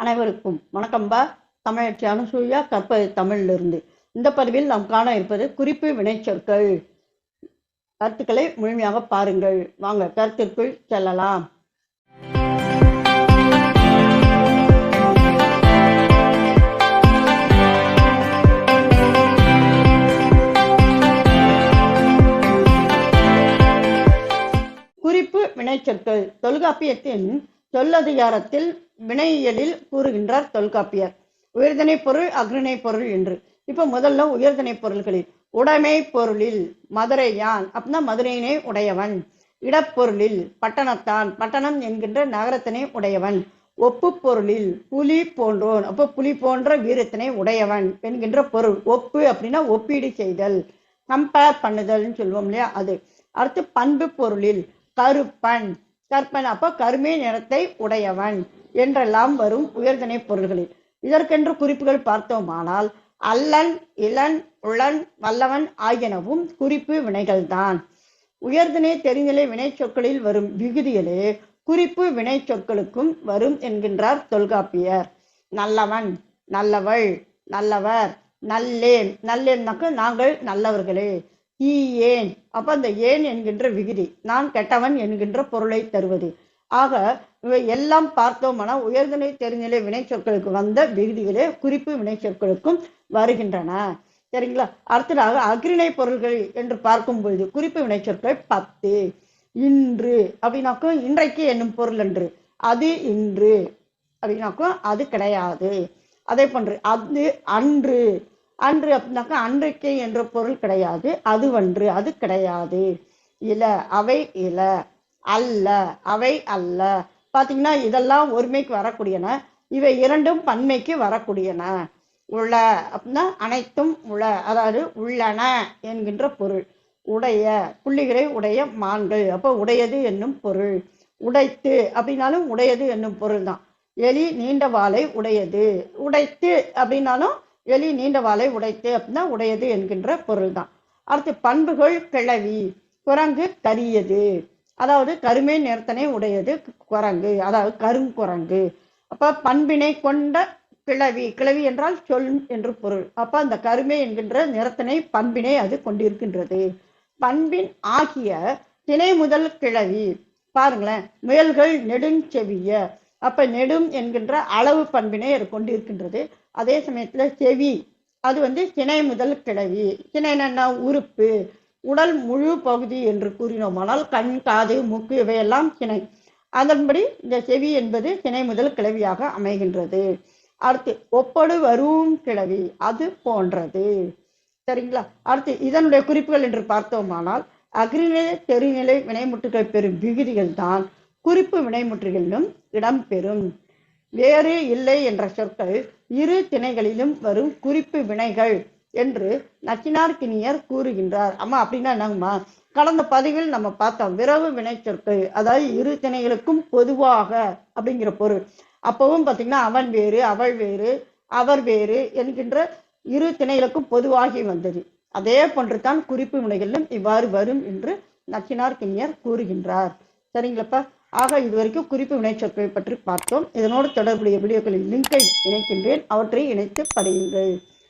அனைவருக்கும் வணக்கம்பா தமிழச்சி அனுசூயா கற்பது தமிழிலிருந்து. இந்த பதிவில் நாம் காண இருப்பது குறிப்பு வினைச்சொற்கள் கருத்துக்களை முழுமையாக பாருங்கள். வாங்க கருத்திற்குள் செல்லலாம். குறிப்பு வினைச்சொற்கள் தொல்காப்பியத்தின் சொல்லதிகாரத்தில் வினையியலில் கூறுகின்றார் தொல்காப்பியர். உயர்தனை பொருள் அக்ரிணை பொருள் என்று. இப்ப முதல்ல உயர்தனை பொருள்களில் உடைமை பொருளில் மதுரையான் அப்படின்னா மதுரையினை உடையவன். இடப்பொருளில் பட்டணத்தான். பட்டணம் என்கின்ற நகரத்தினை உடையவன். ஒப்பு பொருளில் புலி போன்றோன். அப்போ புலி போன்ற வீரத்தினை உடையவன் என்கின்ற பொருள். ஒப்பு அப்படின்னா ஒப்பீடு செய்தல் கம்பேர் பண்ணுதல்னு சொல்லுவோம் இல்லையா அது. அடுத்து பண்பு பொருளில் கருப்பன். கற்பன் அப்போ கருமை நிறத்தை உடையவன். என்றெல்லாம் வரும் உயர்தனை பொருள்களில். இதற்கென்று குறிப்புகள் பார்த்தோமானால் அல்லன் இளன் உளன் வல்லவன் ஆகியனவும் குறிப்பு வினைகள்தான். உயர்தினை தெரிநிலை வினை சொற்களில் வரும் விகுதிகளே குறிப்பு வினை சொற்களுக்கும் வரும் என்கின்றார் தொல்காப்பியர். நல்லவன் நல்லவள் நல்லவர் நல்லேன் நல்லேன்னாக்க நாங்கள் நல்லவர்களே. ஈ ஏன் அப்ப அந்த ஏன் என்கின்ற விகுதி நான் கெட்டவன் என்கின்ற பொருளை தருவது. ஆக இவை எல்லாம் பார்த்தோம்னா உயர்தினை தெரிநிலை வினை சொற்களுக்கு வந்த விகுதிகளே குறிப்பு வினை சொற்களுக்கும் வருகின்றன. சரிங்களா? அடுத்ததாக அக்ரிணை பொருள்கள் என்று பார்க்கும் பொழுது குறிப்பு வினை சொற்கள் பத்து. இன்று அப்படின்னாக்கும் இன்றைக்கு என்னும் பொருள் என்று. அது இன்று அப்படின்னாக்கும் அது கிடையாது. அதே போன்று அது அன்று. அன்று அப்படின்னாக்கா அன்றைக்கு என்ற பொருள் கிடையாது. அதுவன்று அது கிடையாது. இல அவை இல. அல்ல அவை அல்ல. பார்த்தீங்கன்னா இதெல்லாம் ஒருமைக்கு வரக்கூடியன. இவை இரண்டும் பன்மைக்கு வரக்கூடியன. உள்ள அப்படின்னா அனைத்தும் உள அதாவது உள்ளன என்கின்ற பொருள். உடைய புள்ளிகளை உடைய மான்கள். அப்போ உடையது என்னும் பொருள். உடைத்து அப்படின்னாலும் உடையது என்னும் பொருள் தான். எலி நீண்ட வாளை உடையது. உடைத்து அப்படின்னாலும் எலி நீண்ட வாளை உடைத்து அப்படின்னா உடையது என்கின்ற பொருள் தான். அடுத்து பண்புகள் கிளவி. குரங்கு கரியது அதாவது கருமை நிறத்தனை உடையது குரங்கு அதாவது கருங்குரங்கு. அப்போ பண்பினை கொண்ட கிளவி கிளவி என்றால் சொல் என்று பொருள். அப்போ அந்த கருமை என்கின்ற நிறத்தினை பண்பினை அது கொண்டிருக்கின்றது. பண்பின் ஆகிய திணை முதல் கிளவி பாருங்களேன் முயல்கள் நெடுஞ்செவிய அப்ப நெடும் என்கின்ற அளவு பண்பினை அது கொண்டிருக்கின்றது. அதே சமயத்துல செவி அது வந்து திணை முதல் கிளவி திணை என்ன? உறுப்பு. உடல் முழு பகுதி என்று கூறினோமானால் கண் காது மூக்கு இவையெல்லாம் திணை அதன்படி இந்த செவி என்பது திணை முதல் கிளவியாக அமைகின்றது. அடுத்து ஒப்படு வரும் கிளவி அது போன்றது. சரிங்களா? அடுத்து இதனுடைய குறிப்புகள் என்று பார்த்தோமானால் அக்ரிநிலை தெரிநிலை வினைமுற்றுகள் பெறும் விகுதிகள் தான் குறிப்பு வினைமுற்றுகளிலும் இடம்பெறும். வேறு இல்லை என்ற சொற்கள் இரு திணைகளிலும் வரும் குறிப்பு வினைகள். என்று நச்சினார்கினியர் கூறுகின்றார். அம்மா அப்படின்னா என்னங்கம்மா? கடந்த பதிவில் நம்ம பார்த்தோம் விரவு வினைச்சொற்கள் அதாவது இரு திணைகளுக்கும் பொதுவாக அப்படிங்கிற பொருள். அப்பவும் பார்த்தீங்கன்னா அவன் வேறு அவள் வேறு அவர் வேறு என்கின்ற இரு திணைகளுக்கும் பொதுவாகி வந்தது. அதே போன்று தான் குறிப்பு வினைகளிலும் இவ்வாறு வரும் என்று நச்சினார் கிண்ணியர் கூறுகின்றார். சரிங்களப்பா? ஆக இதுவரைக்கும் குறிப்பு வினை பற்றி பார்த்தோம். இதனோடு தொடர்புடைய வீடியோக்களின் லிங்கை இணைக்கின்றேன். அவற்றை இணைத்து படியுங்கள்.